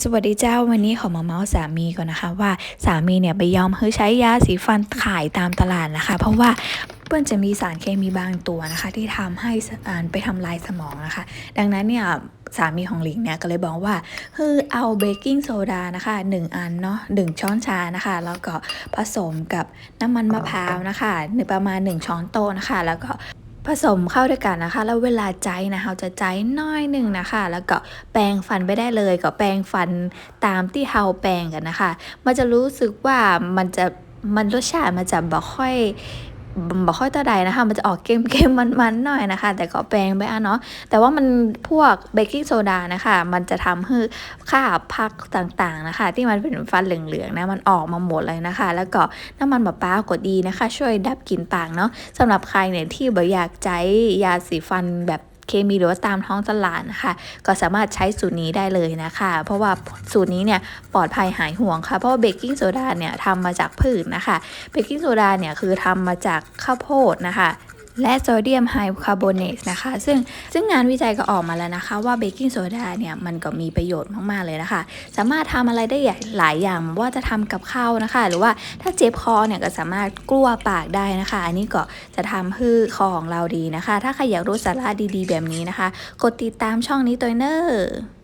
สวัสดีเจ้าวันนี้ขอมาเมาส์สามีก่อนนะคะ ว่าสามีเนี่ยไปยอมเฮ้ยใช้ยาสีฟันขายตามตลาดนะคะ เพราะว่าเปิ้ลจะมีสารเคมีบางตัวนะคะ ที่ทำให้อ่านไปทำลายสมองนะคะ ดังนั้นเนี่ยสามีของหลิงเนี่ยก็เลยบอกว่าคือเอาเบกกิ้งโซดานะคะ 1 อันเนาะหนึ่งช้อนชานะคะ แล้วก็ผสมกับน้ำมันมะพร้าวนะคะหนึ่งประมาณ 1 ช้อนโต๊ะนะคะ แล้วก็ ผสมเข้าด้วยกันนะคะ แล้วเวลาใจนะเราจะใจน้อยหนึ่งนะคะ แล้วก็แปรงฟันไปได้เลย ก็แปรงฟันตามที่เราแปรงกันนะคะ มันจะรู้สึกว่ามันจะมันรสชาติมันจะบ่ค่อย บ่ค่อยตาใดนะคะ มันจะออกเก็มๆมันๆหน่อยนะคะ แต่ก็แปลงไปอะเนาะ แต่ว่ามันพวกเบกกิ้งโซดานะคะ มันจะทำให้ค่าพักต่างๆนะคะ ที่มันเป็นฟันเหลืองๆนะ มันออกมาหมดเลยนะคะ แล้วก็น้ำมันมะพร้าวก็ดีนะคะ ช่วยดับกลิ่นปากเนาะสำหรับใครเนี่ยที่แบบอยากใช้ยาสีฟันแบบ เคมีหรือว่าตามท้องตลาดนะคะ ก็สามารถใช้สูตรนี้ได้เลยนะคะ เพราะว่าสูตรนี้เนี่ยปลอดภัยหายห่วงค่ะ เพราะว่าเบกกิ้งโซดาเนี่ยทำมาจากพืชนะคะ เบกกิ้งโซดาเนี่ยคือทำมาจากข้าวโพดนะคะ และโซเดียมไฮคาร์บอเนตนะคะ ซึ่งซึ่งงานวิจัยก็ออกมาแล้วนะคะ ว่าเบกกิ้งโซดาเนี่ยมันก็มีประโยชน์มากๆเลยนะคะ สามารถทำอะไรได้หลายอย่างว่าจะทำกับข้าวนะคะ หรือว่าถ้าเจ็บคอเนี่ยก็สามารถกลัวปากได้นะคะ อันนี้ก็จะทำให้คอของเราดีนะคะ ถ้าใครอยากรู้สาระดีๆ แบบนี้นะคะ กดติดตามช่องนี้ตัวเนอร์